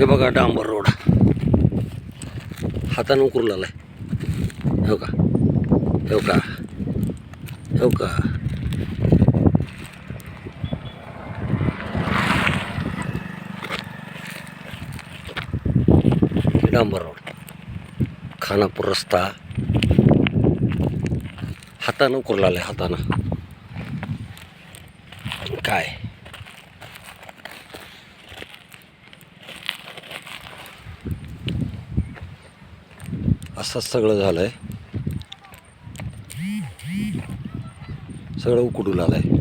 हे बघा डांबर रोड. हातानं उकरू लागलाय हो का हो का हो का हे डांबर रोड. खानापूर रस्ता. हातानं उकरू लागलाय हातानं. काय? असंच सगळं झालंय. सगळं उकडून आलं आहे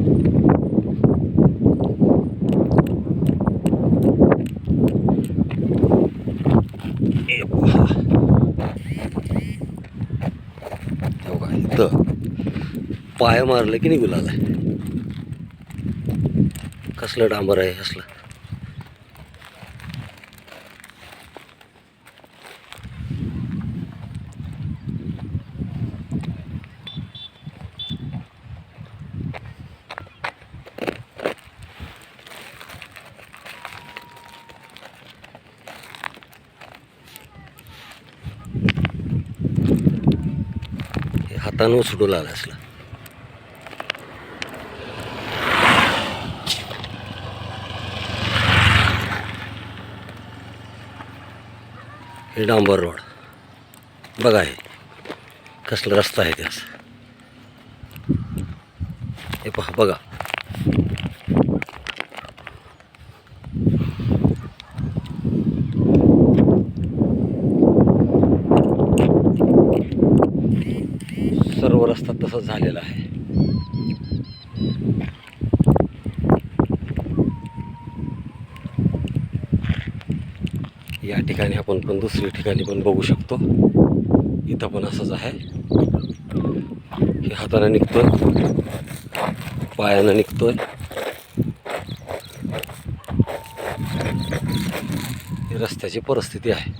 हो इथं पाय मारलं की नाही लागलाय कसलं डांबर आहे असलं. तांदूळ सुटू लागला असला हे डांबर रोड बघा हे कसला रस्ता आहे त्यास हे पहा बघा सर्व रस्ता तसाच झालेला आहे. या ठिकाणी आपण पण दुसऱ्या ठिकाणी पण बघू शकतो. इथं पण असंच आहे. हे हाताने निघतोय. पायानं निघतोय. ही रस्त्याची परिस्थिती आहे.